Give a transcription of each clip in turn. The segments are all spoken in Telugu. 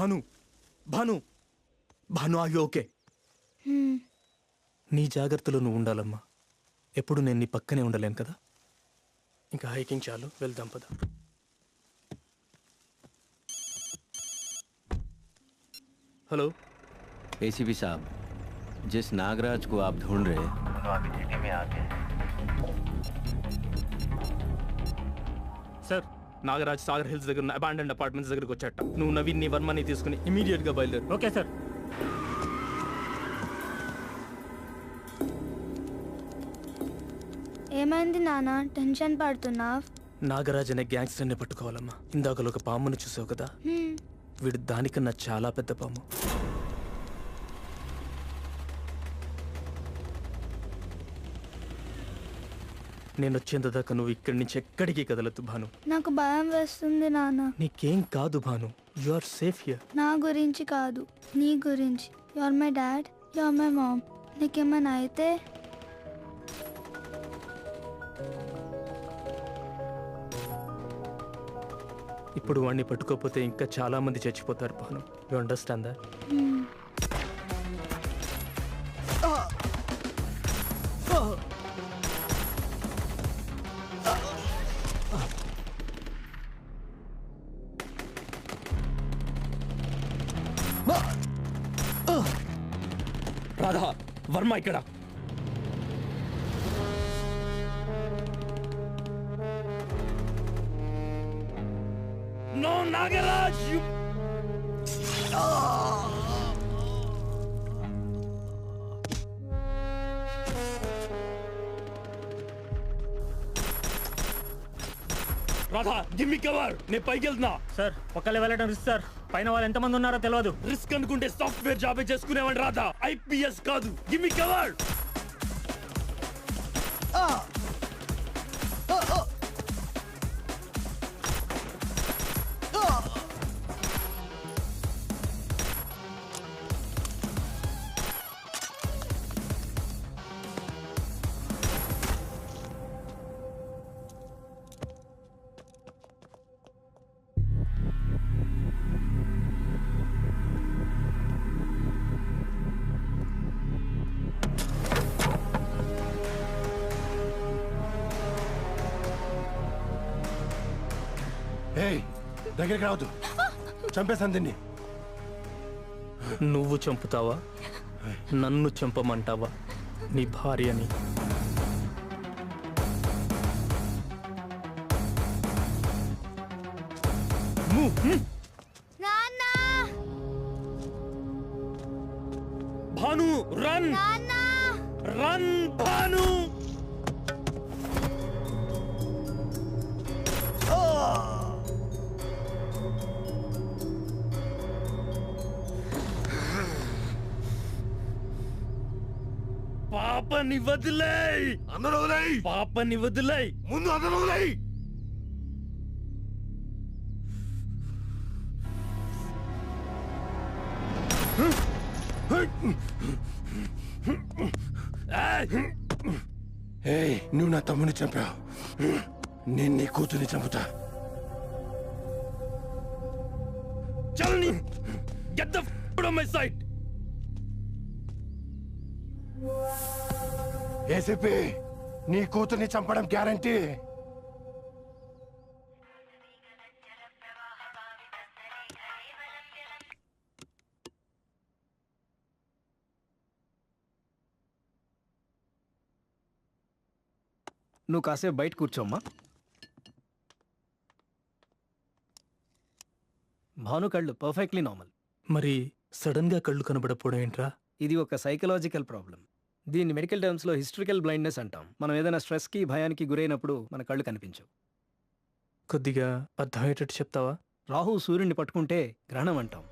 భాను భాను భాను ఆగి ఓకే హ్మ్. నీ జాగ్రత్తలో నువ్వు ఉండాలమ్మా ఎప్పుడు నేను నీ పక్కనే ఉండలేను కదా ఇంకా హైకింగ్ చాలు వెళ్దాం పద హలో एसीपी साहब जिस नागराज को आप ढूंढ रहे సార్ నాగరాజ్ సాగర్ హిల్స్ దగ్గర ఉన్న అబాండెంట్ అపార్ట్మెంట్స్ దగ్గరికి వచ్చాట. నువ్వు నవీన్ని వర్మని తీసుకుని ఇమీడియట్గా బయలుదేరు. Okay sir. ఏమైంది నాన్న టెన్షన్ పడుతున్నావ్? నాగరాజ్ అనే గ్యాంగ్స్టర్ని పట్టుకోవాలమ్మా. ఇందాకలో ఒక పామును చూసావు కదా. వీడు దానికన్నా చాలా పెద్ద పాము. నేను వచ్చేంత దాకా నువ్వు ఇక్కడి నుంచి ఎక్కడికి కదలద్దు భాను. నాకు భయం వేస్తుంది నాన్న. నీకేం కాదు Bhanu. You are safe here నా గురించి కాదు. నీ గురించి. You are my dad you are my mom నీకేమైనా అయితే ఇప్పుడు వాడిని పట్టుకోకపోతే ఇంకా చాలా మంది చచ్చిపోతారు భాను. యు అండర్స్టాండ్ దా రాధా వర్మ ఇక్కడ. No Nagaraj Radha give me cover నేను పైకి వెళ్తున్నా. సార్ ఒక్కలే వెళ్ళడం రిస్క్ సార్. పైన వాళ్ళు ఎంతమంది ఉన్నారో తెలియదు రిస్క్ అనుకుంటే సాఫ్ట్వేర్ జాబే చేసుకునేవాడు రాదా ఐపీఎస్ కాదు. గిమ్మి కవర్ దగ్గరికి రావద్దు. చంపేశాను దీన్ని. నువ్వు చంపుతావా? నన్ను చంపమంటావా? నీ భార్యని. భాను రన్! నాన్న! రన్ భాను! పాపని వదిలేయ్. అందరూ వదిలేయ్. పాపని వదిలేయ్. ముందు అందరూ వదిలేయ్. ఏయ్! నువ్వు నా తమ్ముని చంపావు. నేను నీ కూతుర్ని చంపుతా. చల్ని get the my sight. ACP నీ కూతుర్ని చంపడం గ్యారంటీ. నువ్వు కాసేపు బయట కూర్చోమ్మా భాను కళ్ళు పర్ఫెక్ట్లీ నార్మల్ మరి సడన్గా కళ్ళు కనబడపోవడం ఏంట్రా? ఇది ఒక సైకలాజికల్ ప్రాబ్లం దీన్ని మెడికల్ టర్మ్స్లో హిస్టరికల్ బ్లైండ్నెస్ అంటాం. మనం ఏదైనా స్ట్రెస్కి భయానికి గురైనప్పుడు మన కళ్ళు కనిపించవు. కొద్దిగా అర్థమయ్యేటట్టు చెప్తావా? రాహు సూర్యుడిని పట్టుకుంటే గ్రహణం అంటాం.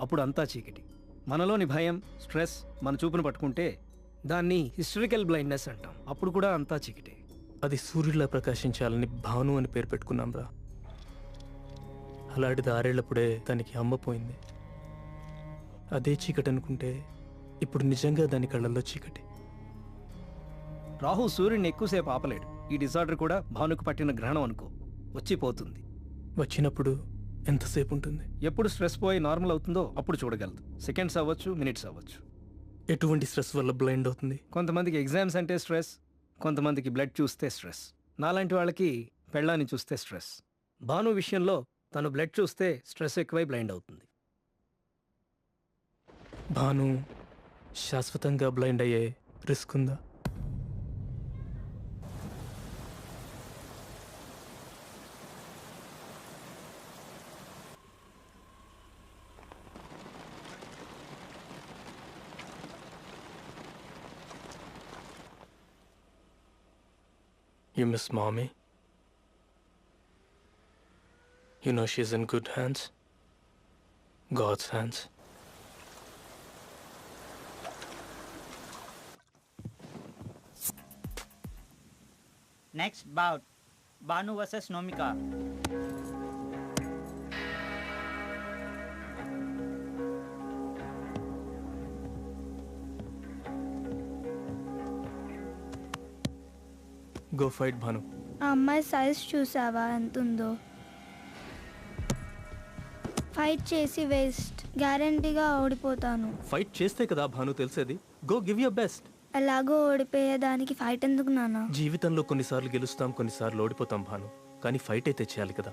అప్పుడు అంతా చీకటి. మనలోని భయం స్ట్రెస్ మన చూపును పట్టుకుంటే దాన్ని హిస్టరికల్ బ్లైండ్నెస్ అంటాం. అప్పుడు కూడా అంతా చీకటి. అది సూర్యుడిలా ప్రకాశించాలని భాను అని పేరు పెట్టుకున్నాం రా. అలాంటిది ఆరేళ్ళప్పుడే దానికి అమ్మ పోయింది. అదే చీకటి అనుకుంటే ఇప్పుడు నిజంగా దాని కళ్ళల్లో చీకటి. రాహు సూర్యుడిని ఎక్కువసేపు ఆపలేడు. ఈ డిసార్డర్ కూడా భానుకు పట్టిన గ్రహణం అనుకో. వచ్చి పోతుంది. వచ్చినప్పుడు ఎంతసేపు ఉంటుంది? ఎప్పుడు స్ట్రెస్ పోయి నార్మల్ అవుతుందో అప్పుడు చూడగలదు. సెకండ్స్ అవ్వచ్చు మినిట్స్ అవ్వచ్చు. ఎటువంటి స్ట్రెస్ వల్ల బ్లైండ్ అవుతుంది? కొంతమందికి ఎగ్జామ్స్ అంటే స్ట్రెస్ కొంతమందికి బ్లడ్ చూస్తే స్ట్రెస్. నాలాంటి వాళ్ళకి పెళ్ళాన్ని చూస్తే స్ట్రెస్. భాను విషయంలో తను బ్లడ్ చూస్తే స్ట్రెస్ ఎక్కువై బ్లైండ్ అవుతుంది. భాను శాశ్వతంగా బ్లైండ్ అయ్యే రిస్క్ ఉందా You miss mommy? You know she's in good hands? God's hands. Next bout Banu versus Nomika. Go fight Bhanu ఆ అమ్మాయి సైజ్ చూసావా? ఎంత ఉందో ఫైట్ చేసి వేస్ట్ గ్యారంటీగా ఓడిపోతాను. ఫైట్ చేస్తే కదా భాను తెలిసేది. గో గివ్ యర్ బెస్ట్ ఎలాగో ఓడిపోయేదానికి ఫైట్ ఎందుకు నాన్న? జీవితంలో కొన్నిసార్లు గెలుస్తాం కొన్నిసార్లు ఓడిపోతాం భాను. కానీ ఫైట్ అయితే చేయాలి కదా.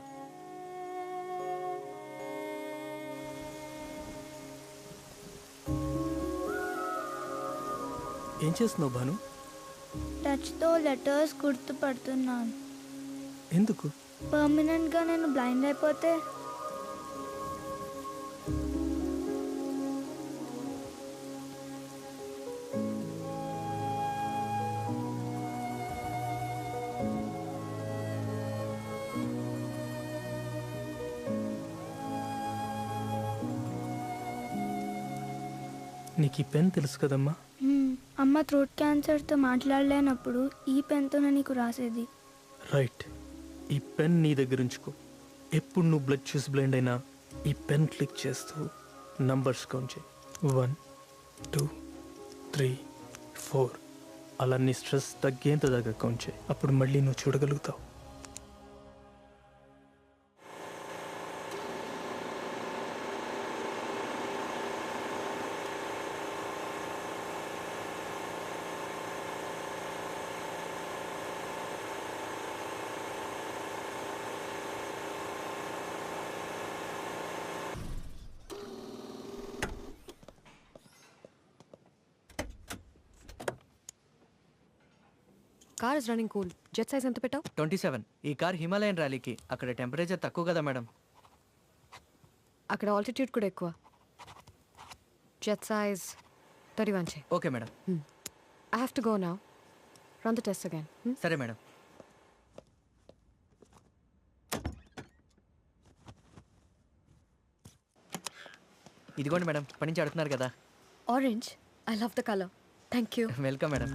ఏం చేస్తున్నావు భాను? టచ్తో లెటర్స్ గుర్తుపడుతున్నాను. ఎందుకు? పర్మనెంట్గా నేను బ్లైండ్ అయిపోతే నీకు ఈ పెన్ తెలుసు కదమ్మా? అమ్మ థ్రోట్ క్యాన్సర్తో మాట్లాడలేనప్పుడు ఈ పెన్తోనే నీకు రాసేది. రైట్ ఈ పెన్ నీ దగ్గర ఉంచుకో. ఎప్పుడు నువ్వు బ్లడ్ చూసి బ్లైండ్ అయినా ఈ పెన్ క్లిక్ చేస్తూ నంబర్స్ కౌంట్ చేయి. వన్ టూ త్రీ ఫోర్ అలా నీ స్ట్రెస్ తగ్గేంత దగ్గర కౌంట్ చేయి. అప్పుడు మళ్ళీ నువ్వు చూడగలుగుతావు. Car is running cool jet size ఎంత పెట్టావు? Twenty seven. ఈ కార్ హిమాలయన్ ర్యాలీకి. అక్కడ టెంపరేచర్ తక్కువ కదా మేడం. అక్కడ ఆల్టిట్యూడ్ కూడా ఎక్కువ. జెట్ సైజ్ థర్టీ వన్ చే. Okay madam. I have to go నా రన్ ద టెస్ట్ అగైన్ సరే మేడం. ఇదిగోండి మేడం పని నుంచి అడుగుతున్నారు కదా. Orange I love the colour thank you welcome madam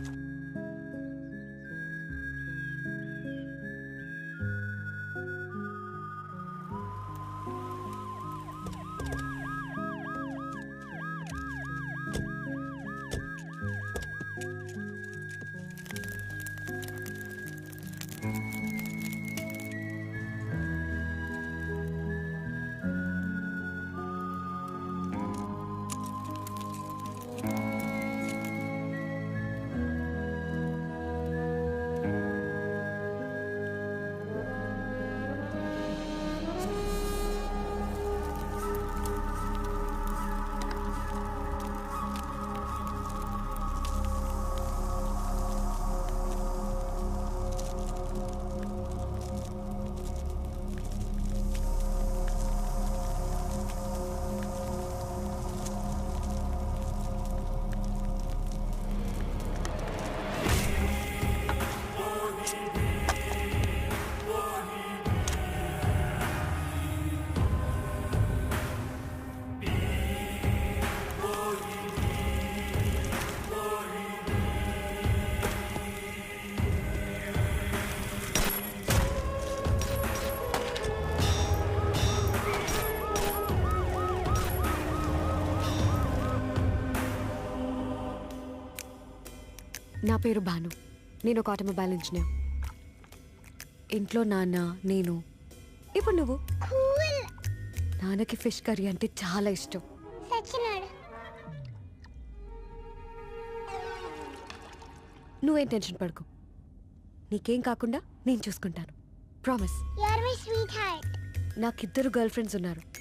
నా పేరు భాను నేను ఒక ఆటోమొబైల్ ఇంజనీర్. ఇంట్లో నాన్న నేను. ఇప్పుడు నువ్వు? నాన్నకి ఫిష్ కర్రీ అంటే చాలా ఇష్టం. నువ్వేం టెన్షన్ పడుకో. నీకేం కాకుండా నేను చూసుకుంటాను. ప్రామిస్ నాకిద్దరు గర్ల్ ఫ్రెండ్స్ ఉన్నారు.